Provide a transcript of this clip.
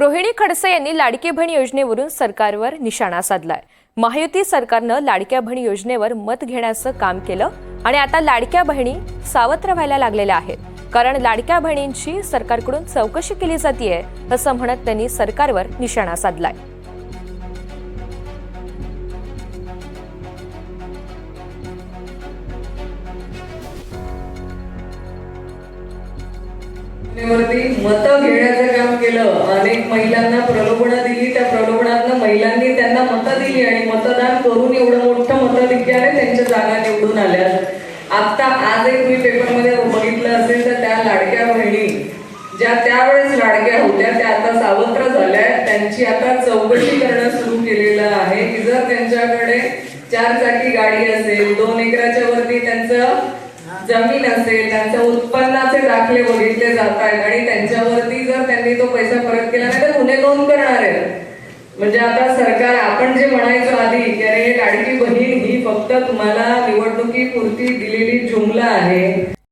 रोहिणी खडसे यांनी लाडकी बहीण योजनेवरून सरकारवर निशाणा साधलाय. महायुती सरकारनं लाडक्या बहीण योजनेवर मत घेण्याचं काम केलं आणि आता लाडक्या बहिणी सावत्र व्हायला लागलेल्या आहेत. कारण लाडक्या बहिणींची सरकारकडून चौकशी केली जातीये असं म्हणत त्यांनी सरकारवर निशाणा साधलाय. मतं घेण्याचं काम केलं. अनेक महिलांना प्रलोभनं दिली. त्या प्रलोभनातनं महिलांनी त्यांना मतं दिली आणि मतदान करून एवढं मोठं मताधिक्याने त्यांच्या जागा निवडून आल्या. आता आज एक मी पेपरमध्ये बघितलं असेल तर त्या लाडक्या बहिणी ज्या त्यावेळेस लाडक्या होत्या त्या आता सावत्र झाल्या त्यांची आता चौकशी करणं सुरू केलेलं आहे. की जर त्यांच्याकडे चार चाकी गाडी असेल दोन एकराच्या वरती त्यांचं जमीन असेल त्यांच्या उत्पन्नाचे दाखले बघितले जात आहेत आणि त्यांच्यावरती जर त्यांनी तो पैसा परत केला नाही तर गुन्हे नोंद करणार आहेत. म्हणजे आता सरकार आपण जे म्हणायचो आधी की अरे लाडकी बहीण ही फक्त तुम्हाला निवडणुकीपुरती दिलेली जुमला आहे.